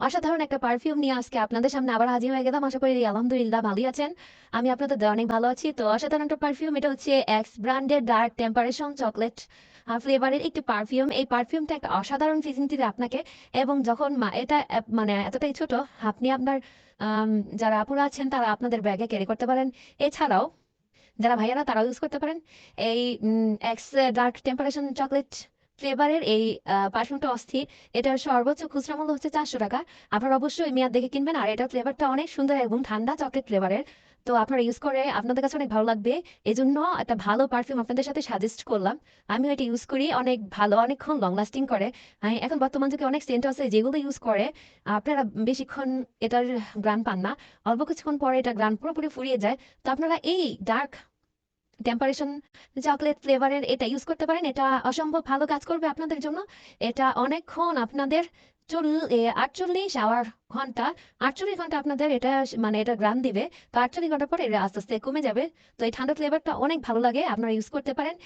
অসাধারণ একটা পারফিউম নিয়ে আজকে আপনাদের সামনে আবার হাজির হয়ে গেলাম। আশা করি আলহামদুলিল্লাহ ভালোই আছেন। আমি আপনাদের অনেক ভালো আছি। তো অসাধারণ একটা পারফিউম এটা হচ্ছে এক্স ব্র্যান্ডের ডার্ক টেম্পারেশন চকলেট ফ্লেভারের একটি পারফিউম এই পারফিউমটা একটা অসাধারণ ফিজিং দিবে আপনাকে। এবং যখন এটা মানে এতটাই ছোট, আপনি আপনার যারা আপুরা আছেন, তারা আপনাদের ব্যাগে ক্যারি করতে পারেন। এছাড়াও, যারা ভাইয়ারা, তারাও ইউজ করতে পারেন। এই এক্স ডার্ক টেম্পারেশন চকলেট ফ্লেভারের এই পারফিউমটা অস্থির। এটার সর্বোচ্চ খুচরা মূল্য হচ্ছে চারশো টাকা। আপনারা অবশ্যই মেয়াদ দেখে কিনবেন, আর এটার ফ্লেভারটা অনেক সুন্দর এবং ঠান্ডা চকলেট ফ্লেভারের তো আপনারা ইউজ করে আপনাদের কাছে অনেক ভালো লাগবে। এই জন্য একটা ভালো পারফিউম আপনাদের সাথে সাজেস্ট করলাম। আমি এটা ইউজ করি, অনেক ভালো, অনেকক্ষণ লং লাস্টিং করে। এখন বর্তমান যুগে অনেক সেন্ট আছে যেগুলো ইউজ করে। আপনারা বেশিক্ষণ এটার গ্রান পান না। অল্প কিছুক্ষণ পরে এটা গ্রান পুরোপুরি ফুরিয়ে যায়। তো আপনারা এই ডার্ক টেম্পারেশন চকলেট ফ্লেভারের এটা ইউজ করতে পারেন, এটা অসম্ভব ভালো কাজ করবে আপনাদের জন্য। এটা অনেকক্ষণ আপনাদের চল আটচল্লিশ আওয়ার ঘণ্টা। আটচল্লিশ ঘণ্টা আপনাদের এটা মানে এটা গ্রাম দিবে। তো আটচল্লিশ ঘণ্টা পরে এটা আস্তে আস্তে কমে যাবে। তো এই ঠান্ডা ফ্লেভারটা অনেক ভালো লাগে, আপনারা ইউজ করতে পারেন।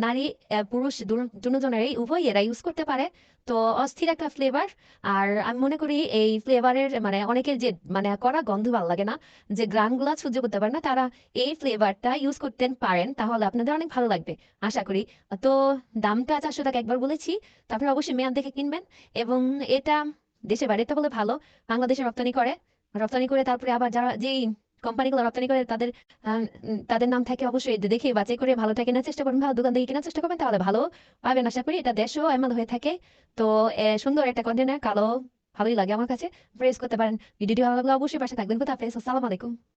নারী পুরুষ দু- দুজনেরই উভয় এরা ইউজ করতে পারে। তো অস্থির একটা ফ্লেভার আর আমি মনে করি এই ফ্লেভারের মানে অনেকের যে মানে করা গন্ধ ভালো লাগে না, যে গ্রানগুলা সহ্য করতে পারে না, তারা এই ফ্লেভারটা ইউজ করতে পারেন, তাহলে আপনাদের অনেক ভালো লাগবে, আশা করি। তো দামটা চারশো টাকা একবার বলেছি, তো আপনারা অবশ্যই মেয়াদ দেখে কিনবেন। এবং এটা দেশে বাইরেটা বলে ভালো, বাংলাদেশে রপ্তানি করে রপ্তানি করে তারপরে আবার যারা যেই কোম্পানিগুলো রপ্তানি করে তাদের তাদের নাম থাকে অবশ্যই দেখে বাছাই করে ভালোটা কেনার চেষ্টা করবেন, ভালো দোকান থেকে কেনার চেষ্টা করবেন, তাহলে ভালো পাবেন। আশা করি এটা দেশও এমন হয়ে থাকে। তো সুন্দর একটা কন্টেনার কালো, ভালোই লাগে আমার কাছে। প্রেস করতে পারেন। ভিডিওটি ভালো লাগলে অবশ্যই পাশে থাকবেন। কোথা হাফেজ। আসসালামু আলাইকুম।